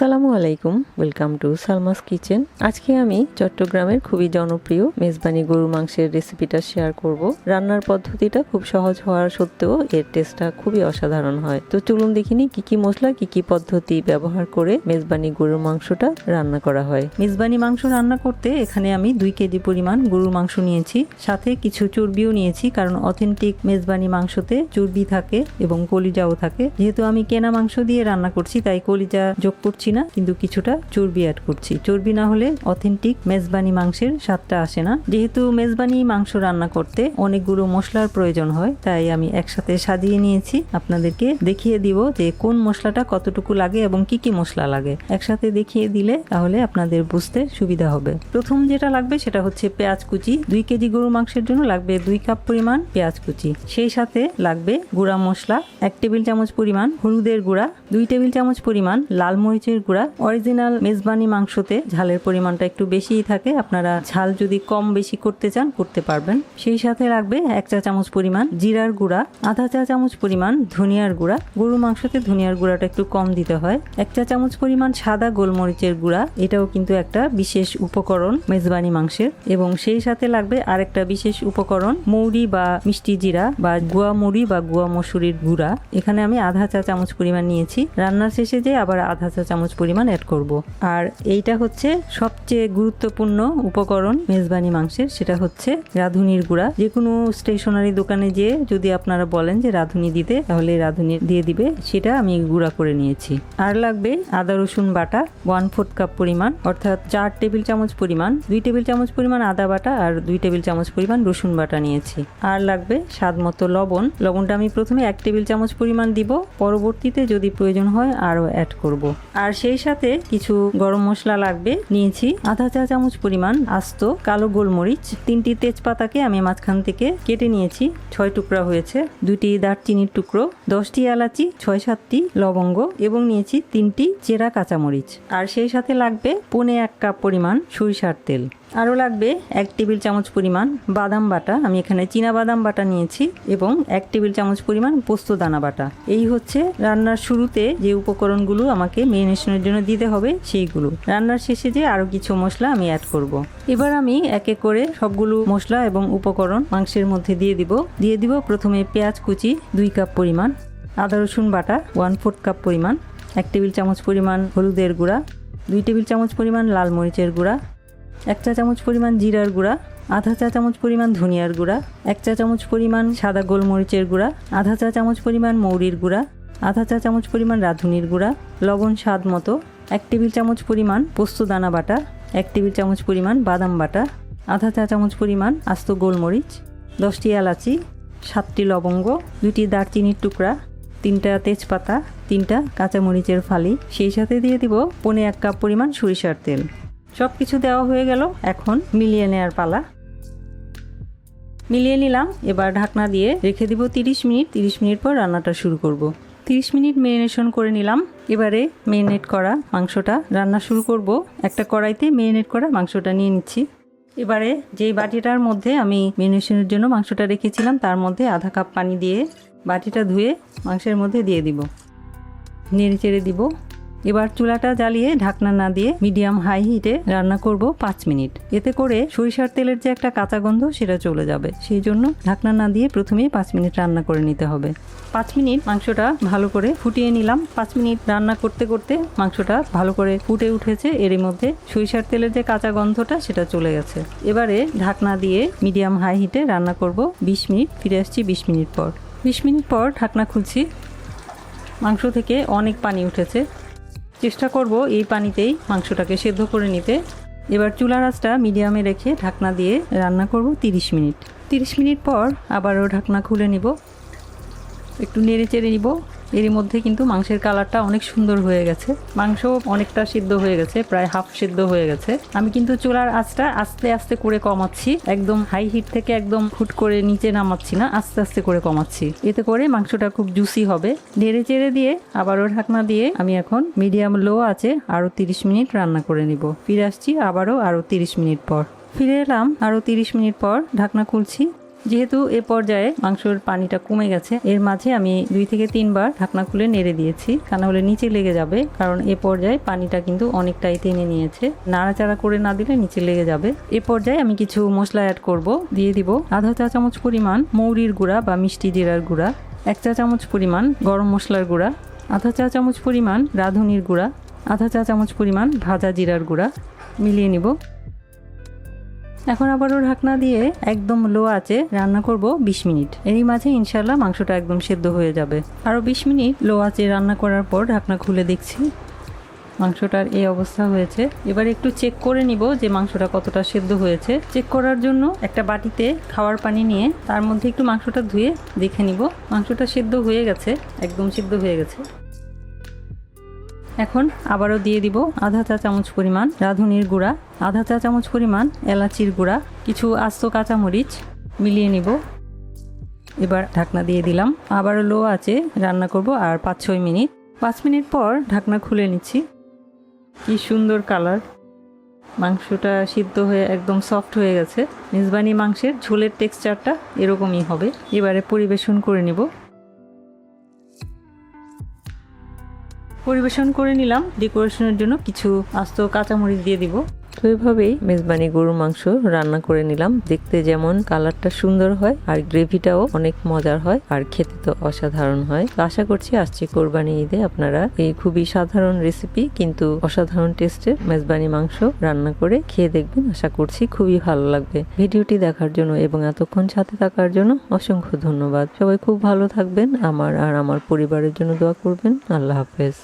আসসালামু আলাইকুম welcome to Salma's kitchen. আজকে আমি চট্টগ্রামের খুবই জনপ্রিয় মেজবানি গরু মাংসের রেসিপিটা শেয়ার করব। রান্নার পদ্ধতিটা খুব সহজ হওয়ার সত্ত্বেও এর টেস্টটা খুবই অসাধারণ হয়। তো চলুন দেখিনি কি কি মশলা, কি কি পদ্ধতি ব্যবহার করে মেজবানি গরুর মাংসটা রান্না করা হয়। মেজবানি মাংস রান্না করতে এখানে আমি দুই কেজি পরিমাণ গরুর মাংস নিয়েছি, সাথে কিছু চর্বিও নিয়েছি, কারণ অথেন্টিক মেজবানি মাংসতে চর্বি থাকে এবং কলিজাও থাকে। যেহেতু আমি কেনা মাংস দিয়ে রান্না করছি, তাই কলিজা যোগ করছি না, কিন্তু কিছুটা চর্বি অ্যাড করছি। চর্বি না হলে অথেন্টিক মেজবানি মাংসের স্বাদটা আসে না। যেহেতু মেজবানি মাংস রান্না করতে অনেকগুলো মশলার প্রয়োজন হয়, তাই আমি একসাথে সাজিয়ে নিয়েছি। আপনাদেরকে দেখিয়ে দিব যে কোন মশলাটা কতটুকু লাগে এবং কি কি মশলা লাগে। একসাথে দেখিয়ে দিলে তাহলে আপনাদের বুঝতে সুবিধা হবে। প্রথম যেটা লাগবে সেটা হচ্ছে পেঁয়াজ কুচি। দুই কেজি গরু মাংসের জন্য লাগবে দুই কাপ পরিমাণ পেঁয়াজ কুচি। সেই সাথে লাগবে গুঁড়া মশলা, এক টেবিল চামচ পরিমাণ হলুদের গুঁড়া, দুই টেবিল চামচ পরিমাণ লাল মরিচের গুঁড়া। অরিজিনাল মেজবানি মাংসতে ঝালের পরিমাণটা একটু বেশিই থাকে। আপনারা ঝাল যদি কম বেশি করতে চান, করতে পারবেন। সেই সাথে লাগবে এক চা চামচ পরিমাণ জিরার গুঁড়া, আধা চা চামচ পরিমাণ ধনিয়ার গুঁড়া। গরু মাংসতে ধনিয়ার গুঁড়াটা একটু কম দিতে হয়। এক চা চামচ পরিমাণ সাদা গোলমরিচের গুঁড়া, এটাও কিন্তু একটা বিশেষ উপকরণ মেজবানি মাংসের। এবং সেই সাথে লাগবে আরেকটা বিশেষ উপকরণ মৌরি বা মিষ্টি জিরা বা গুয়া মুড়ি বা গুয়া মসুরির গুঁড়া। এখানে আমি আধা চা চামচ পরিমাণ নিয়েছি। রান্নার শেষে যে আবার আধা চা চামচ পরিমাণ অ্যাড করব। আর এইটা হচ্ছে সবচেয়ে গুরুত্বপূর্ণ উপকরণ মেজবানি মাংসের, সেটা হচ্ছে রাঁধুনির গুঁড়া। যে কোনো স্টেশনারি দোকানে যেয়ে যদি আপনারা বলেন যে রাঁধুনি দিতে, তাহলে রাঁধুনি দিয়ে দিবে, সেটা আমি গুঁড়া করে নিয়েছি। আর লাগবে আদা, রসুন বাটা ওয়ান ফোর্থ কাপ পরিমাণ, অর্থাৎ চার টেবিল চামচ পরিমাণ, দুই টেবিল চামচ পরিমাণ আদা বাটা আর দুই টেবিল চামচ পরিমাণ রসুন বাটা নিয়েছি। আর লাগবে স্বাদ মতো লবণ। লবণটা আমি প্রথমে এক টেবিল চামচ পরিমাণ দিব, পরবর্তীতে যদি প্রয়োজন হয় আরও অ্যাড করব। আর সেই সাথে কিছু গরম মশলা লাগবে, নিয়েছি। আধা চা চামচ পরিমাণ আস্ত কালো গোলমরিচ, তিনটি তেজপাতাকে আমি মাঝখান থেকে কেটে নিয়েছি, ছয় টুকরা হয়েছে, দুটি দারচিনির টুকরো, দশটি এলাচি, ছয় সাতটি লবঙ্গ এবং নিয়েছি তিনটি চেরা কাঁচামরিচ। আর সেই সাথে লাগবে পনে এক কাপ পরিমাণ সরিষার তেল। আরও লাগবে এক টেবিল চামচ পরিমাণ বাদাম বাটা। আমি এখানে চীনা বাদাম বাটা নিয়েছি এবং এক টেবিল চামচ পরিমাণ পোস্ত দানা বাটা। এই হচ্ছে রান্নার শুরুতে যে উপকরণগুলো আমাকে মেরিনেশনের জন্য দিতে হবে সেইগুলো। রান্নার শেষে যে আরও কিছু মশলা আমি অ্যাড করব। এবার আমি এক এক করে সবগুলো মশলা এবং উপকরণ মাংসের মধ্যে দিয়ে দিব। দিয়ে দিব প্রথমে পেঁয়াজ কুচি দুই কাপ পরিমাণ, আদা রসুন বাটা ওয়ান ফোর্থ কাপ পরিমাণ, এক টেবিল চামচ পরিমাণ হলুদের গুঁড়া, দুই টেবিল চামচ পরিমাণ লাল মরিচের গুঁড়া এক চা চামচ পরিমাণ জিরার গুঁড়া, আধা চা চামচ পরিমাণ ধনিয়ার গুঁড়া, এক চা চামচ পরিমাণ সাদা গোলমরিচের গুঁড়া, আধা চা চামচ পরিমাণ মৌরির গুঁড়া, আধা চা চামচ পরিমাণ রাঁধুনির গুঁড়া, লবণ স্বাদ মতো, এক টেবিল চামচ পরিমাণ পোস্ত দানা বাটা, এক টেবিল চামচ পরিমাণ বাদাম বাটা, আধা চা চামচ পরিমাণ আস্ত গোলমরিচ, দশটি এলাচি, সাতটি লবঙ্গ, দুটি দারচিনির টুকরা, তিনটা তেজপাতা, তিনটা কাঁচামরিচের ফালি, সেই সাথে দিয়ে দিব পনে এক কাপ পরিমাণ সরিষার তেল। সব কিছু দেওয়া হয়ে গেল এখন মিলিয়ে নেওয়ার পালা। মিলিয়ে নিলাম, এবার ঢাকনা দিয়ে রেখে দিব তিরিশ মিনিট। তিরিশ মিনিট পর রান্নাটা শুরু করব। তিরিশ মিনিট মেরিনেশন করে নিলাম। এবারে মেরিনেট করা মাংসটা রান্না শুরু করব। একটা কড়াইতে মেরিনেট করা মাংসটা নিয়ে নিচ্ছি। এবারে যেই বাটিটার মধ্যে আমি মেরিনেশনের জন্য মাংসটা রেখেছিলাম, তার মধ্যে আধা কাপ পানি দিয়ে বাটিটা ধুয়ে মাংসের মধ্যে দিয়ে দিব। নেড়ে চেড়ে দিব। এবার চুলাটা জ্বালিয়ে ঢাকনা না দিয়ে মিডিয়াম হাই হিটে রান্না করব পাঁচ মিনিট। এতে করে সরিষার তেলের যে একটা কাঁচা গন্ধ সেটা চলে যাবে। সেই জন্য ঢাকনা না দিয়ে প্রথমেই পাঁচ মিনিট রান্না করে নিতে হবে। পাঁচ মিনিট মাংসটা ভালো করে ফুটিয়ে নিলাম। পাঁচ মিনিট রান্না করতে করতে মাংসটা ভালো করে ফুটে উঠেছে। এর মধ্যে সরিষার তেলের যে কাঁচা গন্ধটা সেটা চলে গেছে। এবারে ঢাকনা দিয়ে মিডিয়াম হাই হিটে রান্না করব বিশ মিনিট। ফিরে আসছি বিশ মিনিট পর। বিশ মিনিট পর ঢাকনা খুলছি। মাংস থেকে অনেক পানি উঠেছে। চেষ্টা করব এই পানিতেই মাংসটাকে সেদ্ধ করে নিতে। এবার চুলার আঁচটা মিডিয়ামে রেখে ঢাকনা দিয়ে রান্না করব 30 মিনিট। 30 মিনিট পর আবারও ঢাকনা খুলে নিব। একটু নেড়ে চেড়ে নিব। এরই মধ্যে কিন্তু মাংসের কালারটা অনেক সুন্দর হয়ে গেছে। মাংস অনেকটা সিদ্ধ হয়ে গেছে, প্রায় হাফ সিদ্ধ হয়ে গেছে। আমি কিন্তু চুলার আঁচটা আস্তে আস্তে করে কমাচ্ছি, একদম হাই হিট থেকে একদম ফুট করে নিচে নামাচ্ছি না, আস্তে আস্তে করে কমাচ্ছি। এতে করে মাংসটা খুব জুসি হবে। নেড়ে চেড়ে দিয়ে আবারও ঢাকনা দিয়ে আমি এখন মিডিয়াম লো আছে, আরও তিরিশ মিনিট রান্না করে নিব। ফিরে আসছি আবারও আরও তিরিশ মিনিট পর। ফিরে এলাম আরও তিরিশ মিনিট পর, ঢাকনা খুলছি। যেহেতু এ পর্যায়ে মাংসর পানিটা কমে গেছে, এর মাঝে আমি দুই থেকে তিনবার ঢাকনা খুলে নেড়ে দিয়েছি। তা না হলে নিচে লেগে যাবে, কারণ এ পর্যায়ে পানিটা কিন্তু অনেকটাই টেনে নিয়েছে। নাড়াচাড়া করে না দিলে নিচে লেগে যাবে। এ পর্যায়ে আমি কিছু মশলা অ্যাড করব, দিয়ে দিব আধা চা চামচ পরিমাণ মৌরির গুঁড়া বা মিষ্টি জিরার গুঁড়া, এক চা চামচ পরিমাণ গরম মশলার গুঁড়া, আধা চা চামচ পরিমাণ রাঁধুনির গুঁড়া, আধা চা চামচ পরিমাণ ভাজা জিরার গুঁড়া, মিলিয়ে নিব। এখন আবারও ঢাকনা দিয়ে একদম লো আছে রান্না করব ২০ মিনিট। এরই মাঝে ইনশাল্লাহ মাংসটা একদম সেদ্ধ হয়ে যাবে। আরও ২০ মিনিট লো আছে রান্না করার পর ঢাকনা খুলে দেখছি মাংসটার এই অবস্থা হয়েছে। এবার একটু চেক করে নিব যে মাংসটা কতটা সেদ্ধ হয়েছে। চেক করার জন্য একটা বাটিতে খাওয়ার পানি নিয়ে তার মধ্যে একটু মাংসটা ধুয়ে দেখে নিব। মাংসটা সেদ্ধ হয়ে গেছে, একদম সেদ্ধ হয়ে গেছে। এখন আবারও দিয়ে দিব আধা চা চামচ পরিমাণ রাঁধুনির গুঁড়া, আধা চা চামচ পরিমাণ এলাচির গুঁড়া, কিছু আস্ত কাঁচামরিচ মিলিয়ে নিব। এবার ঢাকনা দিয়ে দিলাম। আবারও লো আছে রান্না করব আর পাঁচ ছয় মিনিট। পাঁচ মিনিট পর ঢাকনা খুলে নিচ্ছি। কি সুন্দর কালার। মাংসটা সিদ্ধ হয়ে একদম সফট হয়ে গেছে। মেজবানি মাংসের ঝোলের টেক্সচারটা এরকমই হবে। এবারে পরিবেশন করে নিব। পরিবেশন করে নিলাম। ডেকোরেশনের জন্য কিছু আস্ত কাঁচামরিচ দিয়ে দিব। তো এভাবেই মেজবানি গরুর মাংস রান্না করে নিলাম। দেখতে যেমন কালারটা সুন্দর হয় আর গ্রেভিটাও অনেক মজার হয় আর খেতে তো অসাধারণ হয়। তো আশা করছি আসছে কোরবানি ঈদে আপনারা এই খুবই সাধারণ রেসিপি কিন্তু অসাধারণ টেস্টের মেজবানি মাংস রান্না করে খেয়ে দেখবেন। আশা করছি খুবই ভালো লাগবে। ভিডিওটি দেখার জন্য এবং এতক্ষণ সাথে থাকার জন্য অসংখ্য ধন্যবাদ। সবাই খুব ভালো থাকবেন। আমার আর আমার পরিবারের জন্য দোয়া করবেন। আল্লাহ হাফেজ।